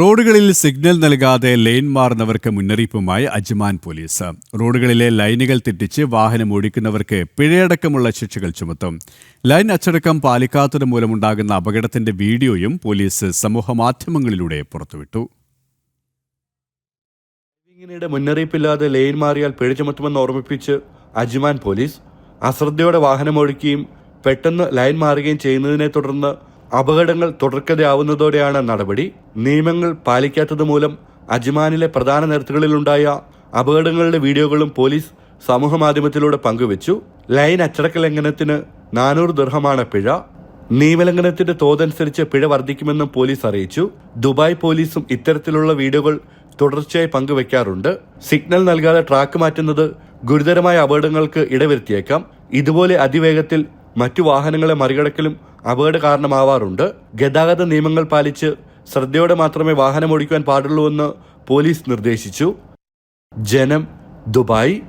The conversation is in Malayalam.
റോഡുകളിൽ സിഗ്നൽ നൽകാതെ ലൈൻ മാറുന്നവർക്ക് മുന്നറിയിപ്പുമായി അജ്മാൻ പോലീസ്. റോഡുകളിലെ ലൈനുകൾ തെറ്റിച്ച് വാഹനം ഓടിക്കുന്നവർക്ക് പിഴയടക്കമുള്ള ശിക്ഷകൾ ചുമത്തും. ലൈൻ അച്ചടക്കം പാലിക്കാത്തത് മൂലമുണ്ടാകുന്ന അപകടത്തിന്റെ വീഡിയോയും പോലീസ് സമൂഹമാധ്യമങ്ങളിലൂടെ പുറത്തുവിട്ടു. ഡ്രൈവിംഗിനിടെ മുന്നറിയിപ്പില്ലാതെ ലൈൻ മാറിയാൽ പിഴ ചുമത്തുമെന്ന് ഓർമ്മിപ്പിച്ച് അജ്മാൻ പോലീസ് അശ്രദ്ധയോടെ വാഹനം വാഹനമോടിക്കുകയും പെട്ടെന്ന് ലൈൻ മാറുകയും ചെയ്യുന്നതിനെ തുടർന്ന് അപകടങ്ങൾ തുടർക്കഥയാവുന്നതോടെയാണ് നടപടി. നിയമങ്ങൾ പാലിക്കാത്തത് മൂലം അജ്മാനിലെ പ്രധാന നിരത്തുകളിലുണ്ടായ അപകടങ്ങളുടെ വീഡിയോകളും പോലീസ് സമൂഹമാധ്യമത്തിലൂടെ പങ്കുവച്ചു. ലൈൻ അച്ചടക്ക ലംഘനത്തിന് നാനൂറ് ദൃഹമാണ് പിഴ. നിയമലംഘനത്തിന്റെ തോതനുസരിച്ച് പിഴ വർദ്ധിക്കുമെന്നും പോലീസ് അറിയിച്ചു. ദുബായ് പോലീസും ഇത്തരത്തിലുള്ള വീഡിയോകൾ തുടർച്ചയായി പങ്കുവെക്കാറുണ്ട്. സിഗ്നൽ നൽകാതെ ട്രാക്ക് മാറ്റുന്നത് ഗുരുതരമായ അപകടങ്ങൾക്ക് ഇടവരുത്തിയേക്കാം. ഇതുപോലെ അതിവേഗത്തിൽ മറ്റു വാഹനങ്ങളെ മറികടക്കലും അപകട കാരണമാവാറുണ്ട്. ഗതാഗത നിയമങ്ങൾ പാലിച്ച് ശ്രദ്ധയോടെ മാത്രമേ വാഹനം ഓടിക്കുവാൻ പാടുള്ളൂവെന്ന് പോലീസ് നിർദ്ദേശിച്ചു. ജനം ദുബായ്.